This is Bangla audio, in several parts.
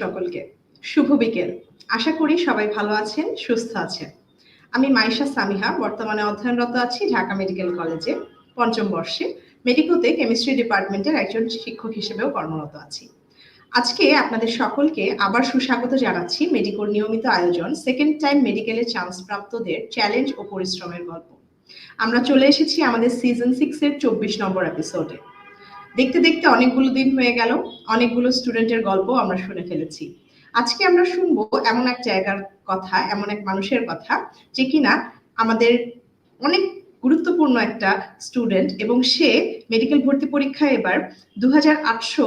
সকলকে। শুভ বিকেল। আশা করি সবাই ভালো আছেন, সুস্থ আছেন। আমি মাইশা সামিহা, বর্তমানে অধ্যয়নরত আছি ঢাকা মেডিকেল কলেজে। পঞ্চম বর্ষে মেডিকোতে কেমিস্ট্রি ডিপার্টমেন্টের একজন শিক্ষক হিসেবেও কর্মরত আছি। আজকে আপনাদের সকলকে আবার সুস্বাগত জানাচ্ছি মেডিকোর নিয়মিত আয়োজন সেকেন্ড টাইম মেডিকেলের চান্স প্রাপ্তদের চ্যালেঞ্জ ও পরিশ্রমের গল্প। আমরা চলে এসেছি আমাদের সিজন সিক্স এর চব্বিশ নম্বর এপিসোডে। দেখতে দেখতে অনেকগুলো দিন হয়ে গেল, অনেকগুলো স্টুডেন্টের গল্প আমরা শুনে ফেলেছি। আজকে আমরা শুনব এমন এক জায়গার কথা, এমন এক মানুষের কথা, যে কিনা আমাদের অনেক গুরুত্বপূর্ণ একটা স্টুডেন্ট এবং সে মেডিকেল ভর্তি পরীক্ষায় এবার দু হাজার আটশো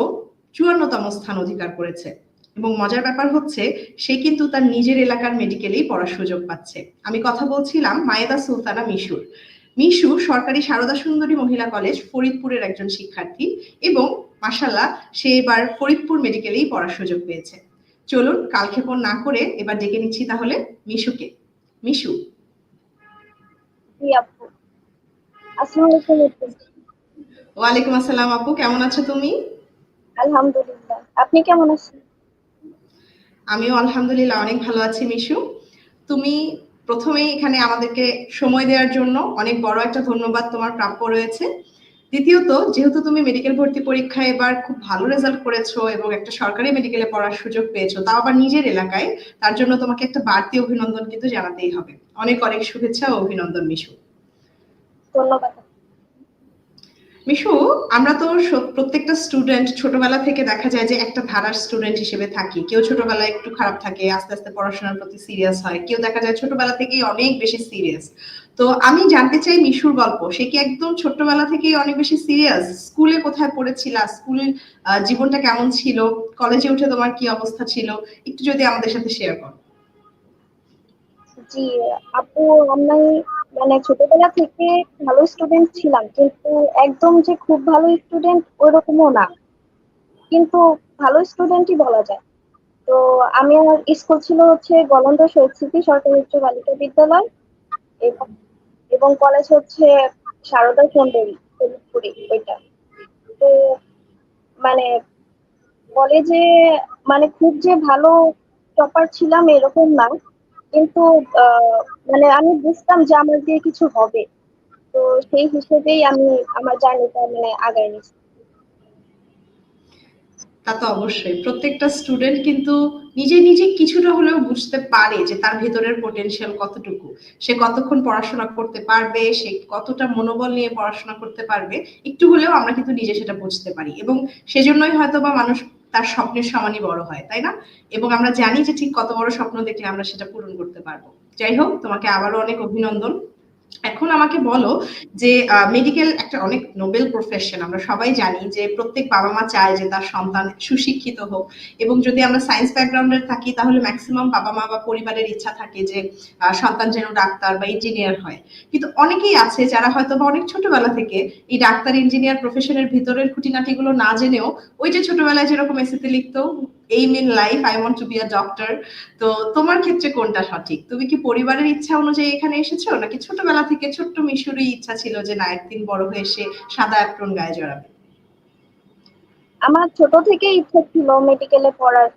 চুয়ান্নতম স্থান অধিকার করেছে। এবং মজার ব্যাপার হচ্ছে, সে কিন্তু তার নিজের এলাকার মেডিকেলেই পড়ার সুযোগ পাচ্ছে। আমি কথা বলছিলাম মায়েদা সুলতানা মিশুর। মিশু সরকারি সারদা সুন্দরী মহিলা কলেজ ফরিদপুরের একজন শিক্ষার্থী এবং মাসাল্লাহ সে এবার ফরিদপুর মেডিকেলেই পড়ার সুযোগ পেয়েছে। চলুন কালক্ষেপণ না করে এবার ডেকে নিচ্ছি তাহলে মিশুকে। মিশু। ওয়ালাইকুম আসসালাম আপু। কেমন আছো তুমি? আলহামদুলিল্লাহ। আপনি কেমন আছেন? আমিও আলহামদুলিল্লাহ অনেক ভালো আছি মিশু। তুমি প্রথমেই এখানে আমাদেরকে সময় দেওয়ার জন্য অনেক বড় একটা ধন্যবাদ তোমার প্রাপ্য রয়েছে। দ্বিতীয়ত, যেহেতু তুমি মেডিকেল ভর্তি পরীক্ষায় এবার খুব ভালো রেজাল্ট করেছ এবং একটা সরকারি মেডিকেলে পড়ার সুযোগ পেয়েছ, তাও আবার নিজের এলাকায়, তার জন্য তোমাকে একটা বাড়তি অভিনন্দন কিন্তু জানাতেই হবে। অনেক অনেক শুভেচ্ছা ও অভিনন্দন মিশু। ধন্যবাদ। মিশু, আমরা তো প্রত্যেকটা স্টুডেন্ট ছোটবেলা থেকে দেখা যায় যে একটা ধারার স্টুডেন্ট হিসেবে থাকি। কেউ ছোটবেলায় একটু খারাপ থাকে, আস্তে আস্তে পড়াশোনার প্রতি সিরিয়াস হয়। কেউ দেখা যায় ছোটবেলা থেকেই অনেক বেশি সিরিয়াস তো আমি জানতে চাই মিশুর গল্প। সে কি একদম ছোটবেলা থেকেই অনেক বেশি সিরিয়াস স্কুলে কোথায় পড়েছিলা? স্কুল জীবনটা কেমন ছিল? কলেজে উঠে তোমার কি অবস্থা ছিল? একটু যদি আমাদের সাথে শেয়ার করো। জি, আপু, আমি মানে ছোটবেলা থেকে ভালো স্টুডেন্ট ছিলাম, কিন্তু একদম যে খুব ভালো স্টুডেন্ট ওইরকমও না। কিন্তু ভালো স্টুডেন্টই বলা যায়। তো আমি আমার স্কুল ছিল হচ্ছে গলন্দ শহীদ স্মৃতি সরকারি উচ্চ বালিকা বিদ্যালয় এবং এবং কলেজ হচ্ছে সারদা সুন্দরী ফরিদপুরে ওইটা। তো মানে কলেজে মানে খুব যে ভালো টপার ছিলাম এরকম না। কিন্তু মানে আমি বুঝতাম যে আমার দিয়ে কিছু হবে। তো সেই হিসেবেই আমি আমার জার্নিটা মানে আগায় নিচ্ছি তা তো অবশ্যই। প্রত্যেকটা স্টুডেন্ট কিন্তু নিজে নিজে কিছুটা হলেও বুঝতে পারে যে তার ভেতরের পোটেনশিয়াল কতটুকু। সে কতক্ষণ পড়াশোনা করতে পারবে, সে কতটা মনোবল নিয়ে পড়াশোনা করতে পারবে, একটু হলেও আমরা কিন্তু নিজে সেটা বুঝতে পারি। এবং সেজন্যই হয়তো বা মানুষ তার স্বপ্নের সমানই বড় হয়, তাই না? এবং আমরা জানি যে ঠিক কত বড় স্বপ্ন দেখলে আমরা সেটা পূরণ করতে পারব। যাই হোক, তোমাকে আবারও অনেক অভিনন্দন। এখন আমাকে বলো যে মেডিকেল একটা অনেক নোবেল প্রফেশন আমরা সবাই জানি যে প্রত্যেক বাবা মা চায় যে তার সন্তান সুশিক্ষিত হোক এবং যদি আমরা সায়েন্স ব্যাকগ্রাউন্ডের থাকি তাহলে ম্যাক্সিমাম বাবা মা বা পরিবারের ইচ্ছা থাকে যে সন্তান যেন ডাক্তার বা ইঞ্জিনিয়ার হয়। কিন্তু অনেকেই আছে যারা হয়তো বা অনেক ছোটবেলা থেকে এই ডাক্তার ইঞ্জিনিয়ার প্রফেশনের ভিতরের খুঁটিনাটিগুলো না জেনেও ওই যে ছোটবেলায় যেরকম এসিতে লিখতো aim in life I want to be a doctor তো তোমার ক্ষেত্রে কোনটা সঠিক? তুমি কি পরিবারের ইচ্ছা অনুযায়ী এখানে এসেছ? নাকি ছোটবেলা থেকে ছোট্ট মিশুরই ইচ্ছা ছিল যে না, একদিন বড় হয়ে এসে সাদা অ্যাপ্রন গায়ে জড়াবে? আমার ছোট থেকে ইচ্ছা ছিল মেডিকেলে পড়ার।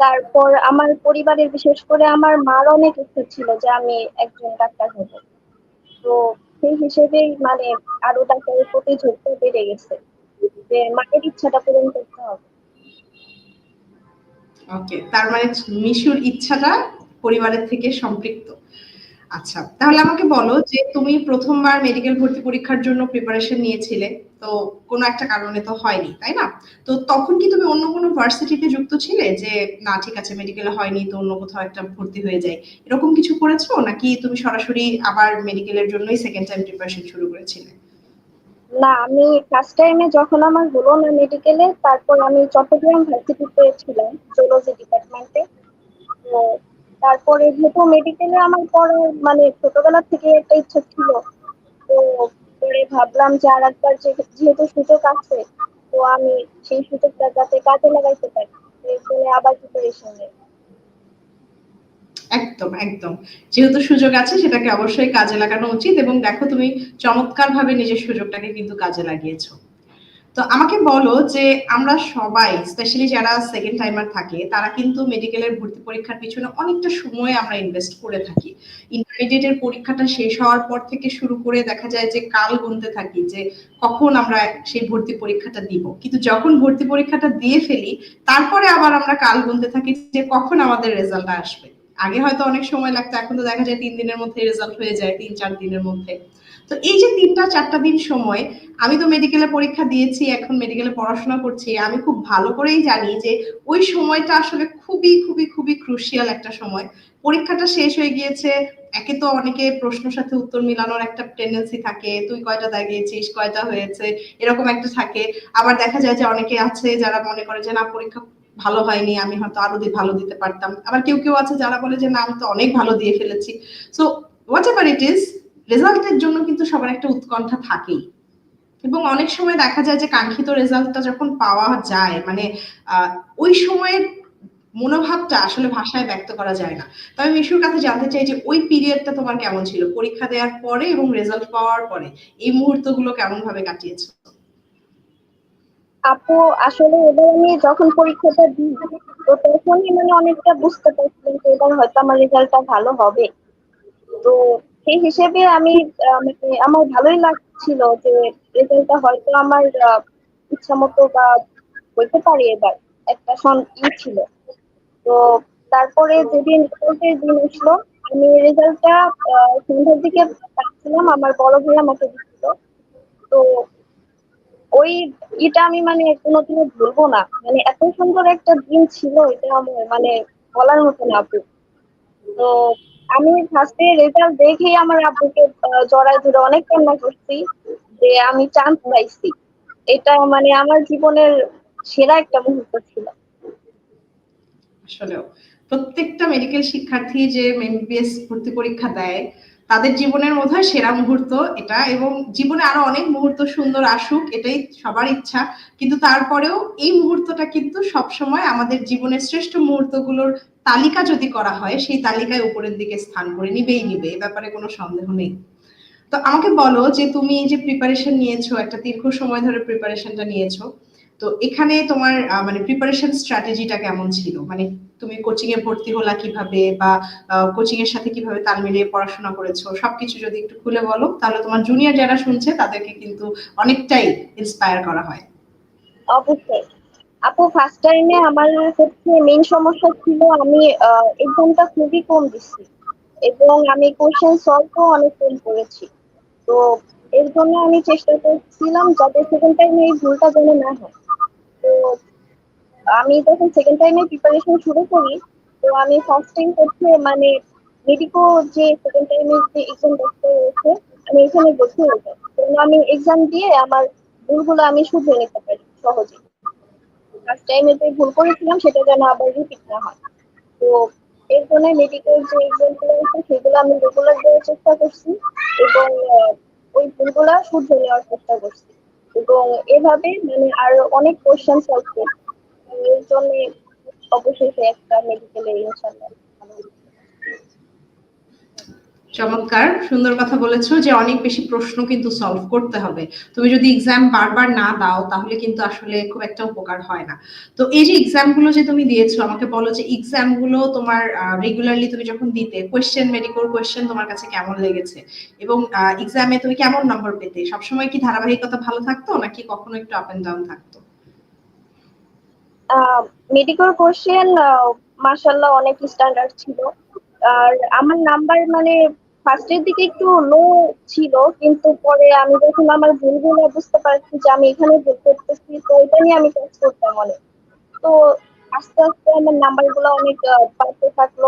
তারপর আমার পরিবারের, বিশেষ করে আমার মার অনেক ইচ্ছা ছিল যে আমি একজন ডাক্তার হব। তো সেই হিসেবেই মানে আরও ডাক্তারের প্রতি ঝোঁকটা বেড়ে গেছে। যে মায়ের ইচ্ছাটা পূরণ করতে হবে। ওকে তার মানে মিশুর ইচ্ছাটা পরিবারের থেকে সম্পৃক্ত। আচ্ছা তাহলে আমাকে বলো যে তুমি প্রথমবার মেডিকেল ভর্তি পরীক্ষার জন্য প্রিপারেশন নিয়েছিলে, তো কোনো একটা কারণে তো হয়নি, তাই না? তো তখন কি তুমি অন্য কোনো ভার্সিটিতে যুক্ত ছিলে যে, না, ঠিক আছে মেডিকেলে হয়নি, তো অন্য কোথাও একটা ভর্তি হয়ে যায় এরকম কিছু করেছ? নাকি তুমি সরাসরি আবার মেডিকেলের জন্যই সেকেন্ড টাইম প্রিপারেশন শুরু করেছিলে? না, আমি ফার্স্ট টাইমে যখন আমার হলো না মেডিকেলে তারপর আমি চট্টগ্রাম ভার্সিটিতে ছিলাম জুলজি ডিপার্টমেন্টে তো তারপরে যেহেতু মেডিকেলে আমার পড়ার মানে ছোটবেলা থেকে একটা ইচ্ছা ছিল, তো পরে ভাবলাম যে আর একবার যেহেতু সুযোগ আছে, তো আমি সেই সুযোগটা যাতে কাজে লাগাইতে পারি। এই আবার প্রিপারেশন নেই একদম একদম। যেহেতু সুযোগ আছে, সেটাকে অবশ্যই কাজে লাগানো উচিত এবং দেখো তুমি চমৎকার ভাবে নিজের সুযোগটাকে কিন্তু কাজে লাগিয়েছো। তো আমাকে বলো যে আমরা সবাই স্পেশালি যারা সেকেন্ড টাইমার থাকে, তারা কিন্তু মেডিকেলের ভর্তি পরীক্ষার পিছনে অনেকটা সময় আমরা ইনভেস্ট করে থাকি। ইন্টারমিডিয়েটের পরীক্ষাটা শেষ হওয়ার পর থেকে শুরু করে দেখা যায় যে কাল গুনতে থাকি যে কখন আমরা সেই ভর্তি পরীক্ষাটা দিব। কিন্তু যখন ভর্তি পরীক্ষাটা দিয়ে ফেলি, তারপরে আবার আমরা কাল গুনতে থাকি যে কখন আমাদের রেজাল্ট আসবে। আগে হয়তো অনেক সময় লাগতো, এখন তো দেখা যায় তিন দিনের মধ্যে রেজাল্ট হয়ে যায়, তিন, চার দিনের মধ্যে। তো এই যে তিনটা, চারটা দিন সময়, আমি তো মেডিকেলে পরীক্ষা দিয়েছি, এখন মেডিকেলে পড়াশোনা করছি, আমি খুব ভালো করেই জানি যে ওই সময়টা আসলে খুবই খুবই খুবই ক্রুশিয়াল একটা সময়। পরীক্ষাটা শেষ হয়ে গিয়েছে, একে তো অনেকে প্রশ্নের সাথে উত্তর মিলানোর একটা টেন্ডেন্সি থাকে, তুই কয়টা দাগিয়েছিস কয়টা হয়েছে, এরকম একটা থাকে। আবার দেখা যায় যে অনেকে আছে যারা মনে করে যে না, পরীক্ষা ভালো হয়নি, আমি হয়তো আরও ভালো দিতে পারতাম। আবার কেউ কেউ আছে যারা বলে যে, না, আমি তো অনেক ভালো দিয়ে ফেলেছি। So whatever it is রেজাল্টের জন্য কিন্তু সবার একটা উৎকণ্ঠা থাকেই। এবং অনেক সময় দেখা যায় যে, কাঙ্ক্ষিত রেজাল্টটা যখন পাওয়া যায় মানে ওই সময়ের মনোভাবটা আসলে ভাষায় ব্যক্ত করা যায় না। তবে মিশুর কাছে জানতে চাই যে, ওই পিরিয়ডটা তোমার কেমন ছিল? পরীক্ষা দেওয়ার পরে এবং রেজাল্ট পাওয়ার পরে? এই মুহূর্তগুলো কেমন ভাবে কাটিয়েছো? আপু, আসলে এবার আমি যখন পরীক্ষাটা দিই, তো তখনই মানে অনেকটা বুঝতে পারছিলাম যে এবার হয়তো আমার রেজাল্টটা ভালো হবে। তো সেই হিসেবে আমি মানে আমার ভালোই লাগছিল যে রেজাল্টটা হয়তো আমার ইচ্ছা মতো বা হইতে পারি এবার, একটা সন- ই ছিল। তো তারপরে যেদিন রেজাল্টের দিন আসলো, আমি রেজাল্টটা সন্ধ্যার দিকে পাচ্ছিলাম, আমার বড় ভাই আমাকে দিচ্ছিল। তো ওই এটা আমি মানে কোনোদিনও ভুলবো না। মানে এত সুন্দর একটা দিন ছিল, এটা আমার মানে বলার মতো না আপু। তো আমি ফার্স্টে রেজাল্ট দেখেই আমার আব্বুকে ধরে অনেক কান্না করছি যে আমি চান্স পাইছি। এটা মানে আমার জীবনের সেরা একটা মুহূর্ত ছিল। আসলেও প্রত্যেকটা মেডিকেল শিক্ষার্থী যে এমবিবিএস ভর্তি পরীক্ষা দেয় তাদের জীবনের মধ্যে সেরা মুহূর্ত এটা এবং জীবনে আরও অনেক মুহূর্ত সুন্দর আসুক, এটাই সবার ইচ্ছা। কিন্তু তারপরেও এই মুহূর্তটা কিন্তু সবসময় আমাদের জীবনের শ্রেষ্ঠ মুহূর্তগুলোর তালিকা যদি করা হয়, সেই তালিকায় উপরের দিকে স্থান করে নিবেই নিবে, এ ব্যাপারে কোনো সন্দেহ নেই। তো আমাকে বলো যে তুমি এই যে প্রিপারেশন নিয়েছো, একটা দীর্ঘ সময় ধরে প্রিপারেশনটা নিয়েছো তো এখানে তোমার মানে প্রিপারেশন স্ট্র্যাটেজিটা কেমন ছিল? মানে তুমি কোচিং এ ভর্তি হলা কীভাবে বা কোচিং এর সাথে কীভাবে তাল মিলিয়ে পড়াশোনা করেছ? সবকিছু যদি একটু খুলে বলো, তাহলে তোমার জুনিয়র যারা শুনছে তাদেরকে কিন্তু অনেকটাই ইন্সপায়ার করা হয়। অবশ্যই। আপু ফার্স্ট টাইমে আমার হচ্ছে মেইন সমস্যা ছিল আমি এক্সামটা খুবই কম দিচ্ছি এবং আমি কোশ্চেন সলভও অনেক কম করেছি। তো এর জন্য আমি চেষ্টা করছিলাম যাতে সেকেন্ড টাইমে এই ভুলটা যেন না হয়। তো আমি যখন সেকেন্ড টাইমে প্রিপারেশন শুরু করি, তো আমি ফার্স্ট টাইম হচ্ছে মানে মেডিকো যে সেকেন্ড টাইমের যে এক্সাম দেখতে রয়েছে আমি এখানে হয়ে যাই কারণ আমি এক্সাম দিয়ে আমার ভুলগুলো আমি শুধরে নিতে পারি সহজে। ফার্স্ট টাইমে যে ভুল করেছিলাম, সেটা যেন আবার রিপিট না হয়। তো এর জন্য মেডিকেল যে এক্সামগুলো আছে, সেগুলো আমি রেগুলার দেওয়ার চেষ্টা করছি এবং ওই ভুলগুলো শুধরে নেওয়ার চেষ্টা করছি। এবং এভাবে মানে আরও অনেক কোশ্চেন সলভ এর জন্য অবশেষে একটা মেডিকেলে ইনশাল্লাহ। চমৎকার, সুন্দর কথা বলেছ যে অনেক বেশি প্রশ্ন কিন্তু সলভ করতে হবে। তুমি যদি এক্সাম বারবার না দাও, তাহলে কিন্তু আসলে খুব একটা উপকার হয় না। তো এই যে এক্সামগুলো যে তুমি দিয়েছ, আমাকে বলো যে এক্সামগুলো তোমার রেগুলারলি তুমি যখন দিতে কোয়েশ্চেন মেডিকেল কোয়েশ্চেন তোমার কাছে কেমন লেগেছে? এবং এক্সামে তুমি কেমন নম্বর পেতে? সবসময় কি ধারাবাহিকতা ভালো থাকতো, নাকি কখনো একটু আপ এন্ড ডাউন থাকতো? মেডিকেল কোশ্চেন মার্শাল্লাহ অনেক স্ট্যান্ডার্ড ছিল। আর আমার নাম্বার মানে ফার্স্টের দিকে একটু লো ছিল, কিন্তু পরে আমি যখন আমার ভুলগুলো বুঝতে পারছি যে আমি এখানে ভুল করতেছি, তো এটা নিয়ে আমি কাজ করতাম অনেক। তো আস্তে আস্তে আমার নাম্বারগুলো অনেক বাড়তে থাকল।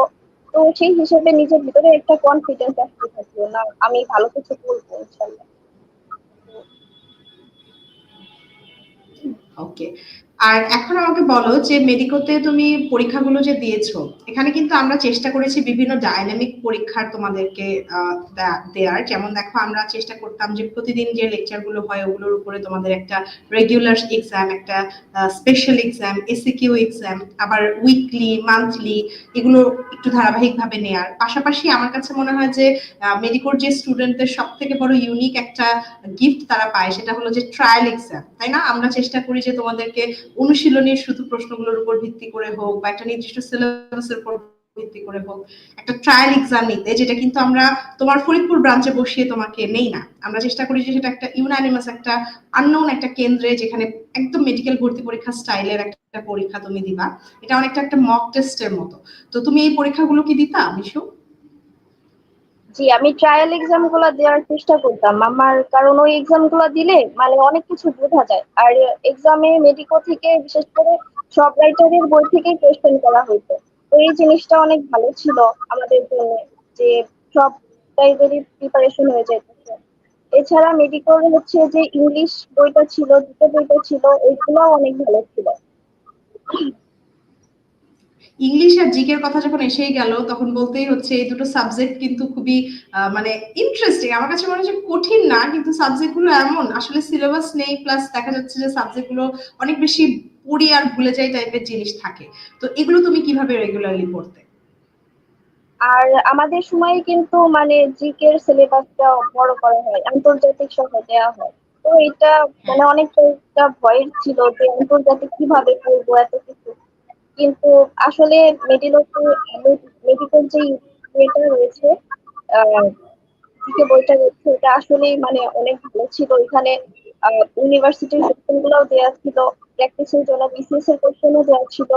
তো সেই হিসেবে নিজের ভিতরে একটা কনফিডেন্স আসতে থাকল না, আমি ভালো কিছু বলব, ইনশাল্লাহ। ওকে আর এখন আমাকে বলো যে মেডিকোতে তুমি পরীক্ষাগুলো যে দিয়েছ, এখানে কিন্তু আমরা চেষ্টা করেছি বিভিন্ন ডাইনামিক পরীক্ষার তোমাদেরকে দেয়ার। যেমন দেখো, আমরা চেষ্টা করতাম যে প্রতিদিন যে লেকচারগুলো হয়, ওগুলোর উপরে তোমাদের একটা রেগুলার এক্সাম একটা স্পেশাল এক্সাম এসিকিউ এক্সাম আবার উইকলি মান্থলি এগুলো একটু ধারাবাহিকভাবে নেয়ার। পাশাপাশি আমার কাছে মনে হয় যে মেডিকোর যে স্টুডেন্টদের সব থেকে বড় ইউনিক একটা গিফট তারা পায়, সেটা হলো যে ট্রায়াল এক্সাম তাই না? আমরা চেষ্টা করি যে তোমাদেরকে অনুশীলনের শুধু প্রশ্নগুলোর উপর ভিত্তি করে হোক বা একটা নির্দিষ্ট সিলেবাসের উপর ভিত্তি করে হোক, একটা ট্রায়াল এক্সাম নিতে, যেটা কিন্তু আমরা তোমার ফরিদপুর ব্রাঞ্চে বসিয়ে তোমাকে নেই না। আমরা চেষ্টা করি যে সেটা একটা ইউনানিমাস একটা আননোন একটা কেন্দ্রে যেখানে একদম মেডিকেল ভর্তি পরীক্ষা স্টাইলের একটা পরীক্ষা তুমি দিবা। এটা অনেকটা একটা মক টেস্টের মতো। তো তুমি এই পরীক্ষাগুলো কি দিতা, মিশু? জি, আমি ট্রায়াল এক্সামগুলো দেওয়ার চেষ্টা করতাম। আমার কারণ ওই এক্সামগুলো দিলে মানে অনেক কিছু বোঝা যায়। আর এক্সামে মেডিকো থেকে বিশেষ করে সব রাইটারের বই থেকে কোয়েশ্চেন করা হতো তো এই জিনিসটা অনেক ভালো ছিল আমাদের জন্য, যে সব টাইপেরই প্রিপারেশন হয়ে যেতেছে এছাড়া মেডিকোর হচ্ছে যে ইংলিশ বইটা ছিল, দুটো বইটা ছিল ওইগুলো অনেক ভালো ছিল। ইংলিশ আর জিকের কথা যখন এসেই গেল, তখন বলতেই হচ্ছে এই দুটো সাবজেক্ট কিন্তু খুবই মানে ইন্টারেস্টিং আমার কাছে মনে হচ্ছে কঠিন না, কিন্তু সাবজেক্টগুলো এমন, আসলে সিলেবাস নেই প্লাস দেখা যাচ্ছে যে সাবজেক্টগুলো অনেক বেশি পড়ি আর ভুলে যাই টাইপের জিনিস থাকে। তো এগুলো তুমি কীভাবে রেগুলারলি পড়তে? আর আমাদের সময় কিন্তু মানে জিকের সিলেবাসটা বড় করা হয়, আন্তর্জাতিক সহ দেওয়া হয়। তো এটা মানে অনেকটা ভয়ের ছিল যে আন্তর্জাতিক কীভাবে করব এত কিছু। কিন্তু আসলে মেডিকেল যে বইটা রয়েছে জিকে বইটা রয়েছে, এটা আসলে মানে অনেক ভালো ছিল। এখানে ইউনিভার্সিটির কোশ্চেন গুলোও দেওয়া ছিল প্র্যাকটিসের জন্য বিসিএস এর কোশ্চেনও দেওয়া ছিল।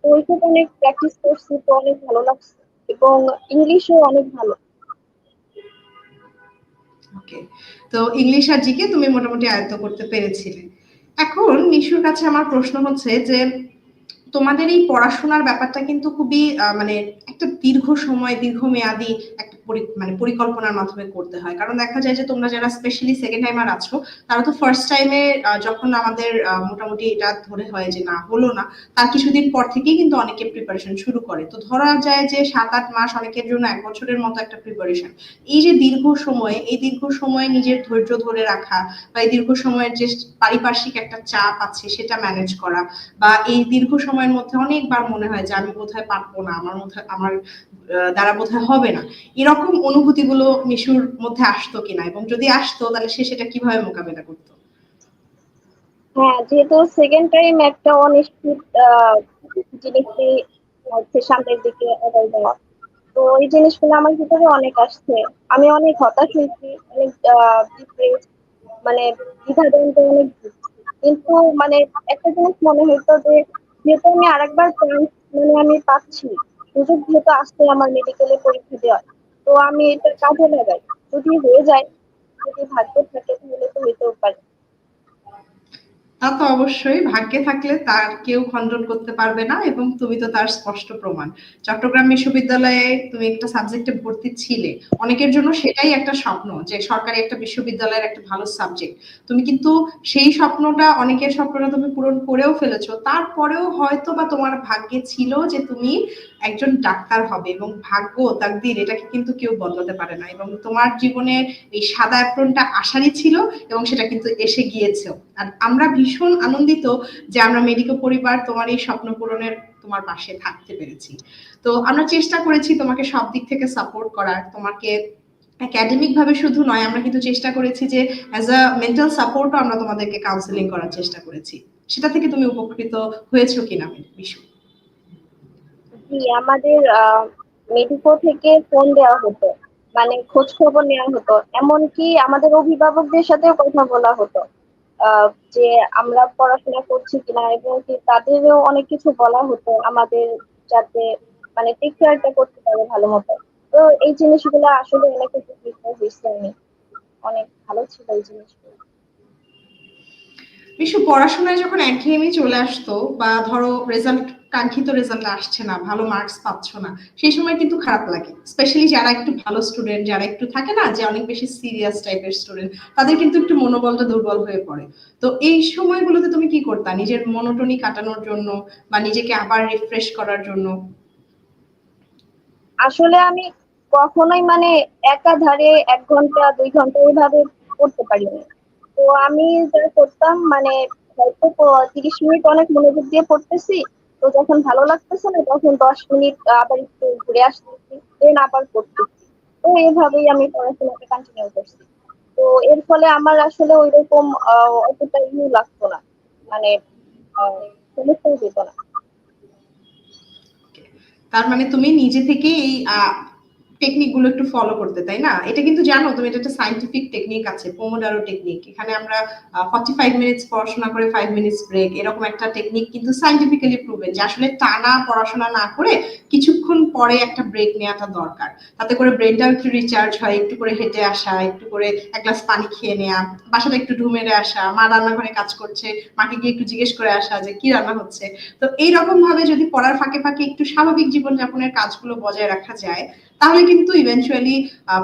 তো ওইখানে অনেক প্র্যাকটিস করছি, তো অনেক ভালো লাগছে এবং ইংলিশও অনেক ভালো। তো ইংলিশ আর জিকে তুমি মোটামুটি আয়ত্ত করতে পেরেছিলে। এখন নিশুর কাছে আমার প্রশ্ন হচ্ছে যে তোমাদের এই পড়াশোনার ব্যাপারটা কিন্তু খুবই মানে একটা দীর্ঘ সময় দীর্ঘমেয়াদী একটা মানে পরিকল্পনার মাধ্যমে করতে হয়। কারণ দেখা যায় যে তোমরা যারা স্পেশালি সেকেন্ড টাইমার আছো, তারা তো ফার্স্ট টাইমে যখন আমাদের মোটামুটি এটা ধরে হয় যে না, হলো না, তার কিছুদিন পর থেকেই কিন্তু অনেকে প্রিপারেশন শুরু করে। তো ধরা যায় যে সাত আট মাস অনেকের জন্য এক বছরের মতো একটা প্রিপারেশন এই যে দীর্ঘ সময়ে, এই দীর্ঘ সময়ে নিজের ধৈর্য ধরে রাখা বা এই দীর্ঘ সময়ের যে পারিপার্শ্বিক একটা চাপ আছে, সেটা ম্যানেজ করা বা এই দীর্ঘ সময়ের মধ্যে অনেকবার মনে হয় যে আমি বোধহয় পারব না, আমার মধ্যে আমার দ্বারা বোধহয় হবে না। এরকম অনুভূতিগুলো মিশুর মধ্যে আসতো কিনা? এবং যদি আসতো, তাহলে সে সেটা কীভাবে মোকাবেলা করতো? হ্যাঁ যেহেতু সেকেন্ড টাইম একটা অনিশ্চিত হচ্ছে সামনের দিকে দেওয়া। তো এই জিনিসগুলো আমার ভিতরে অনেক আসছে। আমি অনেক হতাশ হয়েছি, অনেক ডিপ্রেস মানে দ্বিধাদ্বন্দ্বে অনেক কিন্তু মানে একটা জিনিস মনে হতো যে, যেহেতু আমি আরেকবার মানে আমি পাচ্ছি, সুযোগ যেহেতু আসছে আমার মেডিকেলে পরীক্ষা দেওয়ার তো আমি এটা কাজে লাগাই। যদি হয়ে যায়, যদি ভাগ্য থাকে, তাহলে তো হইতেও পারে। তা তো অবশ্যই, ভাগ্যে থাকলে তার কেউ খণ্ডন করতে পারবে না এবং তুমি তো তার স্পষ্ট প্রমাণ। চট্টগ্রাম বিশ্ববিদ্যালয়ে তুমি একটা সাবজেক্টে ভর্তি ছিলে, অনেকের জন্য সেটাই একটা স্বপ্ন যে সরকারি একটা বিশ্ববিদ্যালয়ের একটা ভালো সাবজেক্ট। তুমি কিন্তু সেই স্বপ্নটা অনেকের স্বপ্নটা তুমি পূরণ করেও ফেলেছো, তারপরেও হয়তো বা তোমার ভাগ্যে ছিল যে তুমি একজন ডাক্তার হবে এবং ভাগ্য তাকদির এটাকে কিন্তু কেউ বদলাতে পারে না এবং তোমার জীবনে এই সাদা অ্যাপ্রনটা আশারই ছিল এবং সেটা কিন্তু এসে গিয়েছেও। আর আমরা আনন্দিত যে আমরা মেডিকেল পরিবার তোমার এই স্বপ্ন পূরণের তোমার পাশে থাকতে পেরেছি। তো আমরা চেষ্টা করেছি তোমাকে সব দিক থেকে সাপোর্ট করার। তোমাকে একাডেমিক ভাবে শুধু নয়, আমরা কিন্তু চেষ্টা করেছি যে অ্যাজ আ মেন্টাল সাপোর্টও আমরা তোমাদেরকে কাউন্সিলিং করার চেষ্টা করেছি। সেটা থেকে তুমি উপকৃত হয়েছো কিনা বিশ্ব জি, আমাদের মেডিকো থেকে ফোন দেওয়া হতো মানে খোঁজ খবর নেওয়া হতো। এমনকি আমাদের অভিভাবকদের সাথেও কথা বলা হতো। যে আমরা পড়াশোনা করছি কিনা এবং কি তাদেরও অনেক কিছু বলা হতো, আমাদের যাতে মানে টেক কেয়ারটা করতে পারে ভালো মতো। তো এই জিনিসগুলো আসলে অনেক উপকৃত হয়েছি অনেক ভালো ছিল এই জিনিসগুলো। বিশু পড়াশোনায় যখন একঘেয়েমি চলে আসতো বা ধরো রেজাল্ট কাঙ্ক্ষিত রেজাল্ট আসছে না, ভালো মার্কস পাচ্ছ না, সেই সময় কিন্তু খারাপ লাগে। স্পেশালি যারা একটু ভালো স্টুডেন্ট যারা একটু থাকে না, যে অনেক বেশি সিরিয়াস টাইপের স্টুডেন্ট তাদের কিন্তু একটু মনোবলটা দুর্বল হয়ে পড়ে। তো এই সময়গুলোতে তুমি কি করতা? নিজের মনোটনি কাটানোর জন্য বা নিজেকে আবার রিফ্রেশ করার জন্য? আসলে আমি কখনোই মানে একাধারে এক ঘণ্টা, দুই ঘণ্টা এইভাবে করতে পারিনি। তো আমি যা করতাম মানে হয়তো তিরিশ মিনিট অনেক মনোযোগ দিয়ে পড়তেছি। তো যখন ভালো লাগতেছে না তখন দশ মিনিট আবার একটু ঘুরে আসতেছি দেন আবার পড়তেছি। তো এইভাবেই আমি পড়াশোনাটা কন্টিনিউ করছি। তো এর ফলে আমার আসলে ওইরকম আহ, অতটা ইউ লাগতো না। মানে আহ, সমস্যাই যেত না। তার মানে তুমি নিজে থেকে এই টেকনিকগুলো একটু ফলো করতে, তাই না? এটা কিন্তু জানো তুমি, এটা একটা সাইন্টিফিক টেকনিক আছে পোমোডারো টেকনিক এখানে আমরা ফর্টি ফাইভ মিনিটস পড়াশোনা করে ফাইভ মিনিটস ব্রেক এরকম একটা টেকনিক কিন্তু সাইন্টিফিক্যালি প্রুভেন যে আসলে টানা পড়াশোনা না করে কিছুক্ষণ পরে একটা ব্রেক নেওয়াটা দরকার। তাতে করে ব্রেনটাও একটু রিচার্জ হয়, একটু করে হেঁটে আসা, একটু করে এক গ্লাস পানি খেয়ে নেওয়া বাসাটা একটু ঢুমেরে আসা, মা রান্নাঘরে কাজ করছে, মাকে গিয়ে একটু জিজ্ঞেস করে আসা যে কি রান্না হচ্ছে? তো এইরকম ভাবে যদি পড়ার ফাঁকে ফাঁকে একটু স্বাভাবিক জীবনযাপনের কাজগুলো বজায় রাখা যায়, তাহলে কিন্তু ইভেনচুয়ালি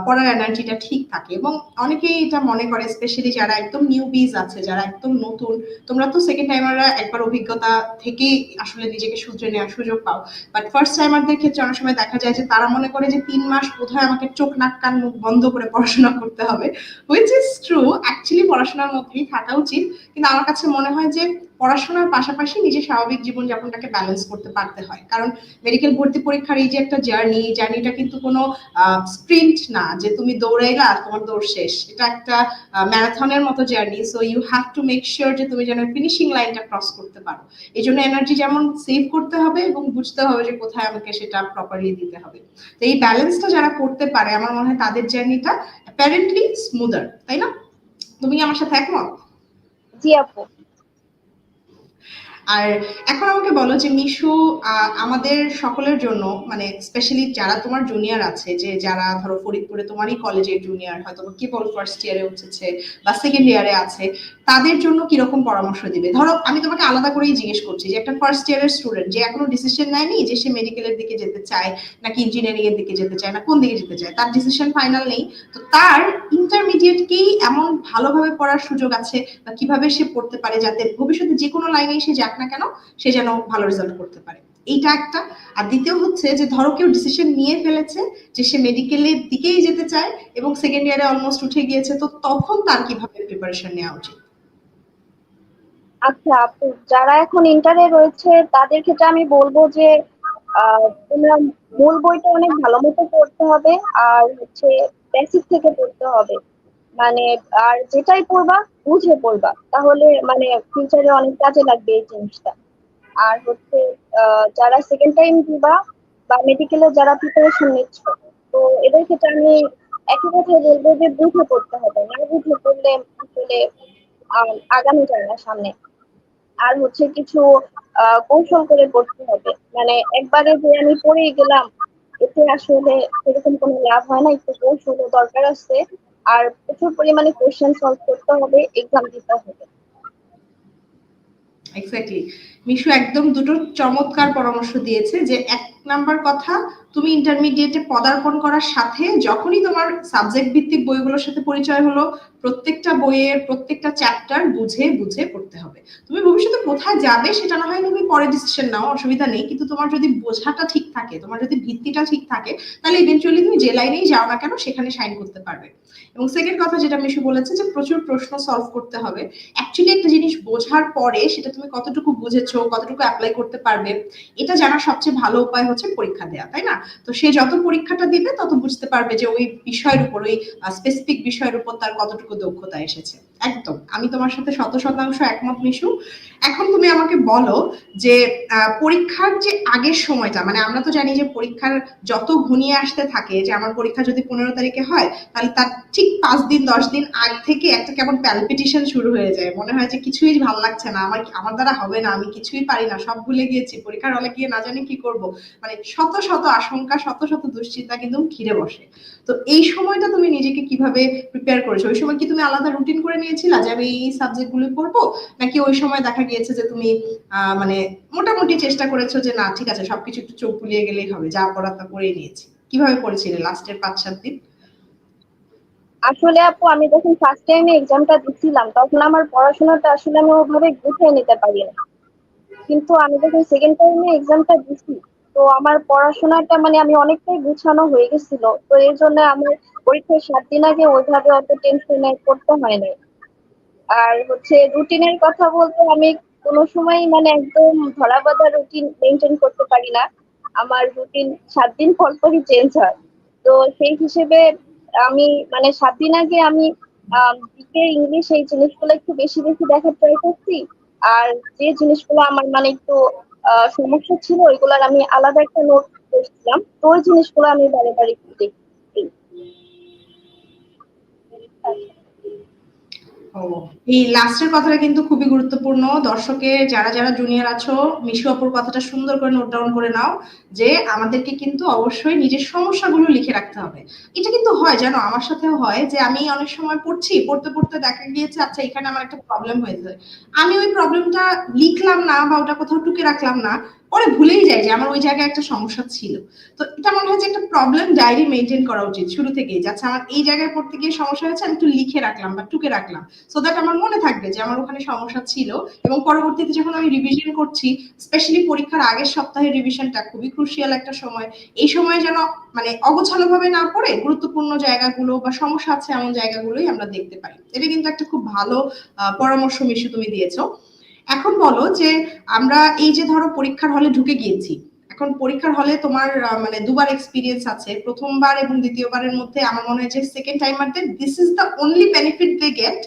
পড়ার এনার্জিটা ঠিক থাকে। এবং অনেকেই এটা মনে করে স্পেশালি যারা একদম নিউ বিজ আছে, যারা একদম নতুন, তোমরা তো সেকেন্ড টাইমাররা একবার অভিজ্ঞতা থেকেই আসলে নিজেকে শুধরে নেওয়ার সুযোগ পাও। বাট ফার্স্ট টাইমারদের ক্ষেত্রে অনেক সময় দেখা যায় যে, তারা মনে করে যে, তিন মাস বোধহয় আমাকে চোখ, নাক, কান, মুখ বন্ধ করে পড়াশোনা করতে হবে। হুইচ ইজ ট্রু অ্যাকচুয়ালি পড়াশোনার মধ্যেই থাকা উচিত। কিন্তু আমার কাছে মনে হয় যে পড়াশোনার পাশাপাশি নিজের স্বাভাবিক জীবনযাপনটাকে ব্যালেন্স করতে পারতে হয়। কারণ মেডিকেল ভর্তি পরীক্ষার এই যে একটা জার্নি জার্নিটা কিন্তু কোনো স্প্রিন্ট না যে তুমি দৌড়াইলা তোমার দৌড় শেষ। এটা একটা ম্যারাথনের মতো journey so you have to make sure যে তুমি যেন ফিনিশিং লাইনটা ক্রস করতে পারো। এই জন্য এনার্জি যেমন সেভ করতে হবে এবং বুঝতে হবে যে কোথায় আমাকে সেটা প্রপারলি দিতে হবে। তো এই ব্যালেন্সটা যারা করতে পারে, আমার মনে হয় তাদের জার্নিটা অ্যাপারেন্টলি স্মুদার তাই না? তুমি আমার সাথে একমত? জি আপু। আর এখন আমাকে বলো যে মিশু আমাদের সকলের জন্য মানে স্পেশালি যারা তোমার জুনিয়র আছে, যে যারা ধরো ফরিদপুরে তোমারই কলেজের জুনিয়র হয়তো কেবল ফার্স্ট ইয়ারে উঠেছে বা সেকেন্ড ইয়ারে আছে, তাদের জন্য কীরকম পরামর্শ দিবে? ধরো আমি তোমাকে আলাদা করেই জিজ্ঞেস করছি, যে একটা ফার্স্ট ইয়ারের স্টুডেন্ট যে এখনও ডিসিশন নেয়নি যে সে মেডিকেলের দিকে যেতে চায়, নাকি ইঞ্জিনিয়ারিং এর দিকে যেতে চায়, না কোন দিকে যেতে চায়, তার ডিসিশন ফাইনাল নেই। তো তার ইন্টারমিডিয়েটকেই এমন ভালোভাবে পড়ার সুযোগ আছে, বা কীভাবে সে পড়তে পারে যাতে ভবিষ্যতে যে কোনো লাইনে সে যাক না কেন, সে যেন ভালো রেজাল্ট করতে পারে। এইটা একটা। আর দ্বিতীয় হচ্ছে যে, ধরো কেউ ডিসিশন নিয়ে ফেলেছে যে, সে মেডিকেলের দিকেই যেতে চায় এবং সেকেন্ড ইয়ারে অলমোস্ট উঠে গিয়েছে, তো তখন তার কীভাবে প্রিপারেশন নেওয়া উচিত? আচ্ছা আপু, যারা এখন ইন্টারে রয়েছে তাদের ক্ষেত্রে আমি বলব যে তোমরা মূল বইটা অনেক ভালো মতো পড়তে হবে, আর হচ্ছে বেসিক থেকে পড়তে হবে। মানে আর যেটাই পড়বা, বুঝে পড়বা। তাহলে মানে ফিউচারে অনেক কাজে লাগবে এই জিনিসটা। আর হচ্ছে যারা সেকেন্ড টাইম দিবা বা মেডিকেলে যারা প্রিপারেশন নিচ্ছ, তো এদের ক্ষেত্রে আমি একই কথাই বলব যে বুঝে পড়তে হবে। না বুঝে পড়লে আসলে আগানো যায় না সামনে। আর হচ্ছে কিছু কৌশল করে পড়তে হবে। মানে একবারে যে আমি পড়েই গেলাম, এতে আসলে সেরকম কোনো লাভ হয় না। একটু কৌশলও দরকার আছে। আর প্রচুর পরিমাণে কোশ্চেন সলভ করতে হবে এক্সাম দিতে হবে। এক্স্যাক্টলি মিশু একদম দুটো চমৎকার পরামর্শ দিয়েছে যে, এক নাম্বার কথা, তুমি ইন্টারমিডিয়েটে পদার্পণ করার সাথে যখনই তোমার সাবজেক্ট ভিত্তিক বইগুলোর সাথে পরিচয় হলো প্রত্যেকটা বইয়ের প্রত্যেকটা চ্যাপ্টার বুঝে বুঝে পড়তে হবে। তুমি ভবিষ্যতে কোথায় যাবে সেটা না হয় তুমি পরে ডিসিশন নাও, অসুবিধা নেই। কিন্তু তোমার যদি বোঝাটা ঠিক থাকে, তোমার যদি ভিত্তিটা ঠিক থাকে, তাহলে ইভেনচুয়ালি তুমি যে লাইনেই যাও না কেন সেখানে সাইন করতে পারবে। এবং সেকেন্ড কথা যেটা মিশু বলেছে যে প্রচুর প্রশ্ন সলভ করতে হবে। অ্যাকচুয়ালি একটা জিনিস বোঝার পরে সেটা তুমি কতটুকু বুঝেছ, কতটুকু অ্যাপ্লাই করতে পারবে, এটা জানার সবচেয়ে ভালো উপায় হচ্ছে পরীক্ষা দেওয়া তাই না? তো সে যত পরীক্ষাটা দিবে, তত বুঝতে পারবে যে ওই বিষয়ের উপর, ওই স্পেসিফিক বিষয়ের উপর তার কতটুকু দক্ষতা এসেছে। একদম। আমি তোমার সাথে শত শতাংশ একমত মিশু। এখন তুমি আমাকে বলো যে পরীক্ষার যে আগের সময়টা মানে আমরা তো জানি যে পরীক্ষার যত ঘনিয়ে আসতে থাকে, যে আমার পরীক্ষা যদি পনেরো তারিখে হয়, তাহলে তার ঠিক পাঁচ দিন, দশ দিন আগ থেকে একটা কেমন প্যালপিটেশন শুরু হয়ে যায়। মনে হয় যে কিছুই ভালো লাগছে না, আমার আমার দ্বারা হবে না, আমি কিছুই পারি না, সব ভুলে গিয়েছি, পরীক্ষার হলে গিয়ে না জানি কি করব। মানে শত শত আশঙ্কা, শত শত দুশ্চিন্তা কিন্তু ঘিরে বসে। তো এই সময়টা তুমি নিজেকে কীভাবে প্রিপেয়ার করেছ? ওই সময় কি তুমি আলাদা রুটিন করে নিয়েছিলা যে আমি এই সাবজেক্টগুলো পড়ব, নাকি ওই সময় দেখা গিয়েছে যে তুমি মানে মোটামুটি চেষ্টা করেছ যে না, ঠিক আছে, সবকিছু একটু চোখ বুলিয়ে গেলেই হবে, যা পড়া তা পড়েই নিয়েছি। কীভাবে পড়েছিলে লাস্টের পাঁচ, সাত দিন? আসলে আপু, আমি যখন ফার্স্ট টাইমে এক্সামটা দিচ্ছিলাম তখন আমার পড়াশোনাটা আসলে আমি ওভাবে গুছিয়ে নিতে পারি না কিন্তু আমি যখন সেকেন্ড টাইমে এক্সামটা দিছি, তো আমার পড়াশোনাটা মানে আমি অনেকটাই গুছানো হয়ে গেছিল। তো এর জন্য আমার পরীক্ষার সাত দিন আগে ওইভাবে অত টেনশনে করতে হয় নাই। আর হচ্ছে রুটিনের কথা বলতে আমি কোনো সময় মানে একদম ধরা বাঁধা রুটিন মেনটেন করতে পারি না। আমার রুটিন সাত দিন পর পরই চেঞ্জ হয়। তো সেই হিসেবে আমি মানে সাত দিন আগে আমি জিকে ইংলিশ এই জিনিসগুলো একটু বেশি বেশি দেখার ট্রাই করছি। আর যে জিনিসগুলো আমার মানে একটু সমস্যা ছিল, ওইগুলার আমি আলাদা একটা নোট করছিলাম। তো ওই জিনিসগুলো আমি বারে বারে দেখছি। এই লাস্টের কথাটা কিন্তু খুবই গুরুত্বপূর্ণ। দর্শকের যারা যারা জুনিয়র আছো, মিশু অপুর কথাটা সুন্দর করে নোট ডাউন করে নাও যে আমাদেরকে কিন্তু অবশ্যই নিজের সমস্যাগুলো লিখে রাখতে হবে। এটা কিন্তু হয়, জানো, আমার সাথেও হয় যে আমি অনেক সময় পড়ছি, পড়তে পড়তে দেখা গিয়েছে আচ্ছা এখানে আমার একটা প্রবলেম হয়েছে। আমি ওই প্রবলেমটা লিখলাম না বা ওটা কোথাও টুকে রাখলাম না পরে ভুলেই যাই যে আমার ওই জায়গায় একটা সমস্যা ছিল। তো এটা মনে হয় যে একটা প্রবলেম ডায়েরি মেনটেন করা উচিত শুরু থেকেই। যে আচ্ছা আমার এই জায়গায় পড়তে গিয়ে সমস্যা হয়েছে, আমি একটু লিখে রাখলাম বা টুকে রাখলাম। সো দ্যাট আমার মনে থাকবে যে আমার ওখানে সমস্যা ছিল এবং পরবর্তীতে যখন আমি রিভিশন করছি স্পেশালি পরীক্ষার আগের সপ্তাহে রিভিশনটা খুবই ক্রুশিয়াল একটা সময়। এই সময় যেন মানে অগোছালো ভাবে না পড়ে গুরুত্বপূর্ণ জায়গাগুলো বা সমস্যা আছে এমন জায়গাগুলোই আমরা দেখতে পারি এটা কিন্তু একটা খুব ভালো পরামর্শ মিশু তুমি দিয়েছ। এখন বলো যে আমরা এই যে ধরো পরীক্ষার হলে ঢুকে গিয়েছি, এখন পরীক্ষার হলে তোমার মানে দুবার এক্সপিরিয়েন্স আছে, প্রথমবার এবং দ্বিতীয়বারের মধ্যে আমার মনে হয় যে second টাইমারদের this is the only benefit they get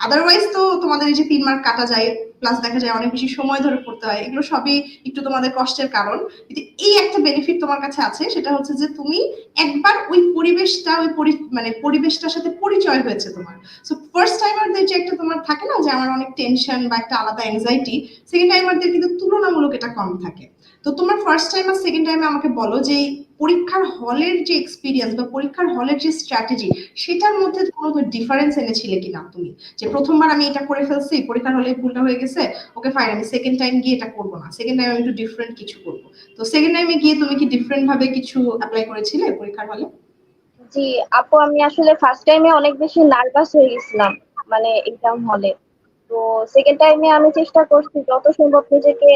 otherwise তো তোমাদের এই যে তিন মার্ক কাটা যায়। প্লাস দেখা যায় অনেক বেশি সময় ধরে পড়তে হয়। এগুলো সবই একটু তোমাদের কষ্টের কারণ। কিন্তু এই একটা বেনিফিট তোমার কাছে আছে, সেটা হচ্ছে যে তুমি একবার ওই পরিবেশটা, ওই মানে পরিবেশটার সাথে পরিচয় হয়েছে তোমার। সো ফার্স্ট টাইমারদের যে একটা তোমার থাকে না, যে আমার অনেক টেনশন বা একটা আলাদা অ্যাংজাইটি সেকেন্ড টাইমারদের কিন্তু তুলনামূলক এটা কম থাকে। তো তোমার ফার্স্ট টাইম আর সেকেন্ড টাইমে আমাকে বলো যে পরীক্ষার হলের যে এক্সপিরিয়েন্স বা পরীক্ষার হলের যে স্ট্র্যাটেজি সেটার মধ্যে কোনো ডিফারেন্স এনেছিলে কিনা তুমি? যে প্রথমবার আমি এটা করে ফেলছি, পরীক্ষার হলে ভুলটা হয়ে গেছে ওকে ফাইন আমি সেকেন্ড টাইম গিয়ে এটা করব না। সেকেন্ড টাইম আমি একটু ডিফারেন্ট কিছু করব। তো সেকেন্ড টাইমে গিয়ে তুমি কি ডিফারেন্ট ভাবে কিছু অ্যাপ্লাই করেছিলে পরীক্ষার হলে? জি, আপু, আমি আসলে ফার্স্ট টাইমে অনেক বেশি নার্ভাস হয়ে গেছিলাম মানে এক্সাম হলে। তো সেকেন্ড টাইমে আমি চেষ্টা করছি যত সম্ভব নিজেকে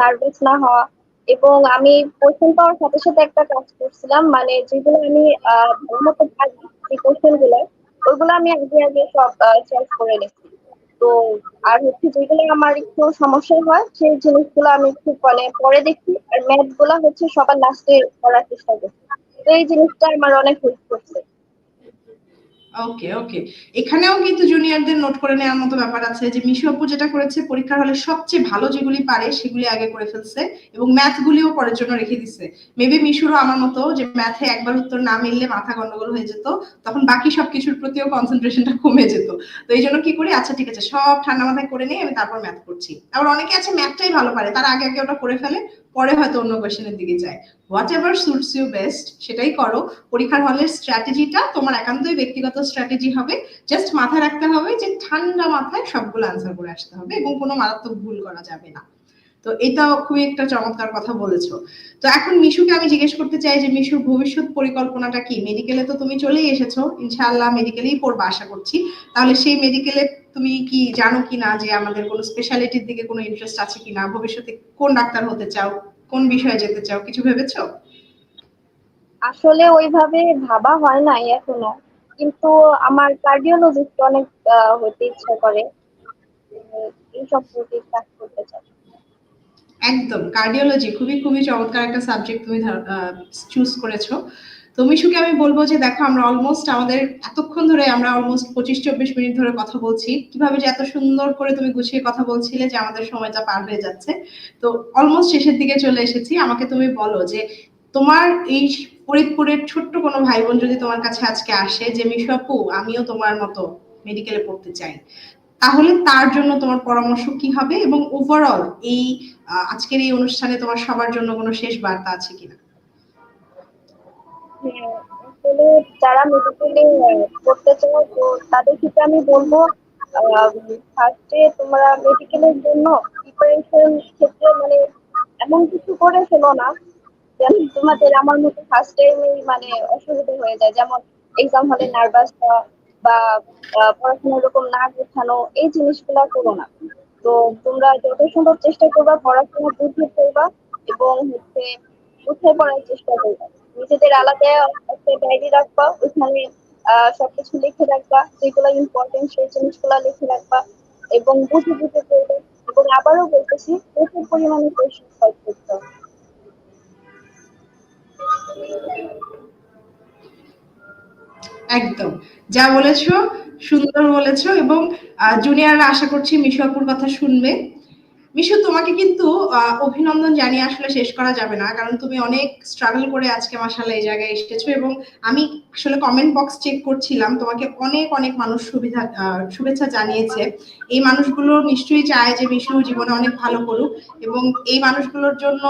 নার্ভাস না হওয়া। এবং আমি কোশ্চেন পাওয়ার সাথে সাথে একটা কাজ করছিলাম মানে যেগুলো আমি ভালো মতো কোশ্চেনগুলো ওইগুলো আমি আগে আগে সব সলভ করে নিচ্ছি তো আর হচ্ছে যেগুলো আমার একটু সমস্যা হয়, সেই জিনিসগুলো আমি একটু মানে পরে দেখি। আর ম্যাথগুলা হচ্ছে সবার লাস্টে করার চেষ্টা করছি। তো এই জিনিসটা আমার অনেক হেল্প করছে। ওকে ওকে এখানেও কিন্তু জুনিয়রদের নোট করে নেওয়ার মতো ব্যাপার আছে যে মিশু আপু যেটা করেছে, পরীক্ষার হলে সবচেয়ে ভালো যেগুলি পারে সেগুলি আগে করে ফেলছে এবং ম্যাথ গুলিও পরের জন্য রেখে দিছে। মেবি মিশুরও আমার মতো যে ম্যাথে একবার উত্তর না মিললে মাথা গন্ডগোল হয়ে যেত, তখন বাকি সবকিছুর প্রতিও কনসেন্ট্রেশনটা কমে যেত। তো এই জন্য কি করি? আচ্ছা ঠিক আছে, সব ঠান্ডা মাথায় করে নিয়ে আমি তারপর ম্যাথ করছি। আবার অনেকে আছে ম্যাথটাই ভালো পারে, তার আগে আগে ওটা করে ফেলে পরে হয়তো অন্য কোয়েশ্চেনের দিকে যায়। Whatever suits you best সেটাই করো। পরীক্ষার হলের স্ট্র্যাটেজিটা তোমার একান্তই ব্যক্তিগত স্ট্র্যাটেজি হবে। জাস্ট মাথায় রাখতে হবে যে ঠান্ডা মাথায় সবগুলো আনসার করে আসতে হবে এবং কোনো মারাত্মক ভুল করা যাবে না। তো এটা খুবই একটা চমৎকার কথা বলেছ। তো এখন মিশুকে আমি জিজ্ঞেস করতে চাই যে মিশুর ভবিষ্যৎ পরিকল্পনাটা কি? মেডিকেলে তো তুমি চলেই এসেছ। ইনশাআল্লাহ মেডিকেলেই পড়বা, আশা করছি। তাহলে সেই মেডিকেলে তুমি কি জানো কিনা যে আমাদের কোনো স্পেশালিটির দিকে কোনো ইন্টারেস্ট আছে কিনা? ভবিষ্যতে কোন ডাক্তার হতে চাও? কোন বিষয়ে যেতে চাও? কিছু ভেবেছো? আসলে ওইভাবে ভাবা হয় নাই এখনও। কিন্তু আমার কার্ডিওলজিস্ট অনেক হতে ইচ্ছা করে। উম, এইসব প্রতি কাজ করতে চাই। একদম। কার্ডিওলজি খুবই খুবই চমৎকার একটা সাবজেক্ট তুমি চুজ করেছ। তো মিশুকে আমি বলব যে দেখো, আমরা অলমোস্ট আমাদের এতক্ষণ ধরে আমরা অলমোস্ট পঁচিশ, চব্বিশ মিনিট ধরে কথা বলছি। কীভাবে যে এত সুন্দর করে তুমি গুছিয়ে কথা বলছিলে যে আমাদের সময়টা পার হয়ে যাচ্ছে। তো অলমোস্ট শেষের দিকে চলে এসেছি। আমাকে তুমি বলো যে তোমার এই ফরিদপুরের ছোট্ট কোনো ভাই বোন যদি তোমার কাছে আজকে আসে যে, মিশু আপু, আমিও তোমার মতো মেডিকেলে পড়তে চাই। তাহলে তার জন্য তোমার পরামর্শ কি হবে? এবং ওভারঅল এই আজকের এই অনুষ্ঠানে তোমার সবার জন্য কোনো শেষ বার্তা আছে কিনা? আসলে যারা মেডিকেলে পড়তে চায় তো তাদের ক্ষেত্রে আমি বলব ফার্স্টে তোমরা মেডিকেলের জন্য প্রিপারেশন ক্ষেত্রে মানে এমন কিছু করে ফেলো না যেন তোমাদের আমার মতো ফার্স্ট টাইমে মানে অসুবিধা হয়ে যায়। যেমন এক্সাম হলে নার্ভাস হওয়া বা আহ, পড়াশোনার এরকম না গোছানো এই জিনিসগুলো করো না। তো তোমরা যত সম্ভব চেষ্টা করবা পড়াশোনা বুঝে পড়বা এবং হচ্ছে বুঝে পড়ার চেষ্টা করবা। নিজেদের আলাদা একটা ডায়েরি রাখবা, ওইখানে সবকিছু লিখে রাখবা, যেগুলো ইম্পর্টেন্ট সেই জিনিসগুলো লিখে রাখবা এবং বুঝে বুঝে পড়বে এবং আবারও বলতেছি, প্রচুর পরিমাণে কোয়েশ্চেন সলভ করতে একদম। যা বলেছ, সুন্দর বলেছ এবং জুনিয়ররা আশা করছি মিশু আপুর কথা শুনবে। মিশু, তোমাকে কিন্তু অভিনন্দন জানিয়ে আসলে শেষ করা যাবে না, কারণ তুমি অনেক স্ট্রাগল করে আজকে মাসাল্লাহ এই জায়গায় এসেছ এবং আমি আসলে কমেন্ট বক্স চেক করছিলাম, তোমাকে অনেক অনেক মানুষ সুবিধা শুভেচ্ছা জানিয়েছে। এই মানুষগুলো নিশ্চয়ই চায় যে মিশু জীবনে অনেক ভালো করুক এবং এই মানুষগুলোর জন্য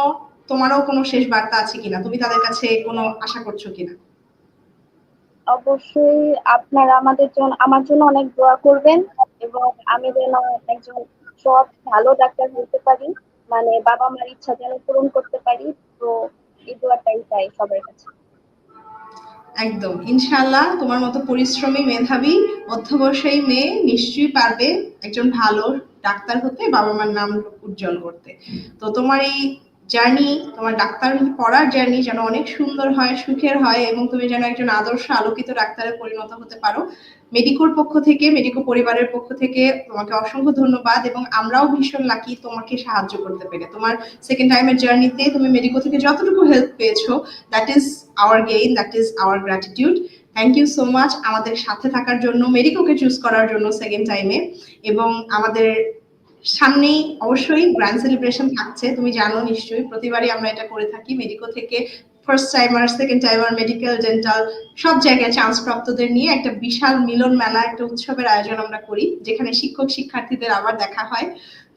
তোমারও কোনো শেষ বার্তা আছে কিনা? তুমি তাদের কাছে কোনো আশা করছ কিনা? অবশ্যই আপনারা আমাদের জন্য, আমার জন্য অনেক দোয়া করবেন এবং আমি যেন একজন সব ভালো ডাক্তার হতে পারি মানে বাবা মার ইচ্ছা যেন পূরণ করতে পারি, তো এই দোয়াটাই চাই সবার কাছে। একদম। ইনশাআল্লাহ তোমার মতো পরিশ্রমী মেধাবী, অধ্যবসায়ী মেয়ে নিশ্চয়ই পারবে একজন ভালো ডাক্তার হতে, বাবা মার নাম উজ্জ্বল করতে। তো তোমার এই জার্নি, তোমার ডাক্তার পড়ার জার্নি যেন অনেক সুন্দর হয়, সুখের হয় এবং তুমি যেন একজন আদর্শ আলোকিত ডাক্তারে পরিণত হতে পারো। মেডিকোর পক্ষ থেকে মেডিকো পরিবারের পক্ষ থেকে তোমাকে অসংখ্য ধন্যবাদ এবং আমরাও ভীষণ লাকি তোমাকে সাহায্য করতে পেরে। তোমার সেকেন্ড টাইমের জার্নিতে তুমি মেডিকো থেকে যতটুকু হেল্প পেয়েছ that is our gain that is our gratitude thank you so much আমাদের সাথে থাকার জন্য মেডিকোকে চুজ করার জন্য সেকেন্ড টাইমে এবং আমাদের সামনেই অবশ্যই গ্র্যান্ড সেলিব্রেশন থাকছে, তুমি জানো নিশ্চয়ই, প্রতিবারই আমরা এটা করে থাকি। মেডিকো থেকে first timer second timer medical dental সব জায়গায় চান্স প্রাপ্তদের নিয়ে একটা বিশাল মিলন মেলা, একটা উৎসবের আয়োজন আমরা করি, যেখানে শিক্ষক, শিক্ষার্থীদের আবার দেখা হয়।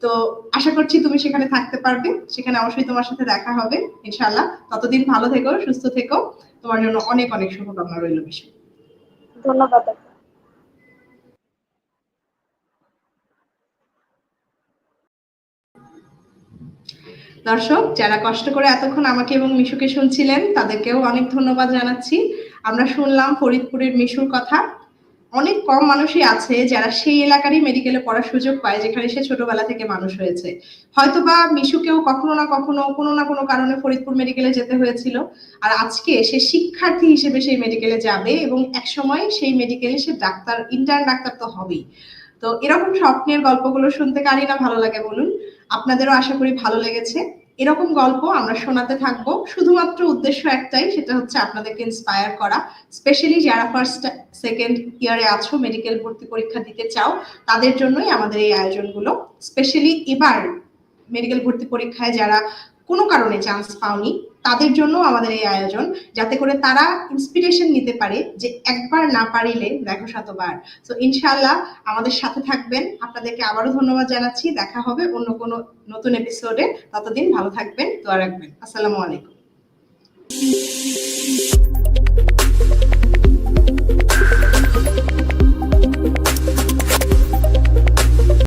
তো আশা করছি তুমি সেখানে থাকতে পারবে, সেখানে অবশ্যই তোমার সাথে দেখা হবে, ইনশাআল্লাহ। ততদিন ভালো থেকো, সুস্থ থেকো। তোমার জন্য অনেক অনেক শুভকামনা রইল বিষয় ধন্যবাদ আপু। দর্শক, যারা কষ্ট করে এতক্ষণ আমাকে এবং মিশুকে শুনছিলেন, তাদেরকেও অনেক ধন্যবাদ জানাচ্ছি। আমরা শুনলাম ফরিদপুরের মিশুর কথা। অনেক কম মানুষই আছে যারা সেই এলাকারই মেডিকেলে পড়ার সুযোগ পায়, যেখানে সে ছোটবেলা থেকে মানুষ হয়েছে। হয়তোবা মিশুকেও কখনো না কখনো, কোনো না কোনো কারণে ফরিদপুর মেডিকেলে যেতে হয়েছিল। আর আজকে সে শিক্ষার্থী হিসেবে সেই মেডিকেলে যাবে এবং একসময় সেই মেডিকেলে সে ডাক্তার ইন্টার্ন ডাক্তার তো হবেই। তো এরকম স্বপ্নের গল্পগুলো শুনতে কারই না ভালো লাগে বলুন। আপনাদেরও আশা করি ভালো লেগেছে। এরকম গল্প আমরা শোনাতে থাকব। শুধুমাত্র উদ্দেশ্য একটাই, সেটা হচ্ছে আপনাদেরকে ইন্সপায়ার করা। স্পেশালি যারা ফার্স্ট সেকেন্ড ইয়ারে আছো মেডিকেল ভর্তি পরীক্ষা দিতে চাও, তাদের জন্যই আমাদের এই আয়োজনগুলো। স্পেশালি এবার মেডিকেল ভর্তি পরীক্ষায় যারা কোনো কারণে চান্স পাওনি তাদের জন্য আমাদের এই আয়োজন, যাতে করে তারা ইন্সপিরেশন নিতে পারে যে একবার না পারিলে দেখো শতবার। তো ইনশাল্লাহ আমাদের সাথে থাকবেন। আপনাদেরকে আবারও ধন্যবাদ জানাচ্ছি। দেখা হবে অন্য কোনো নতুন এপিসোডে ততদিন ভালো থাকবেন, দোয়া রাখবেন। আসসালামু আলাইকুম।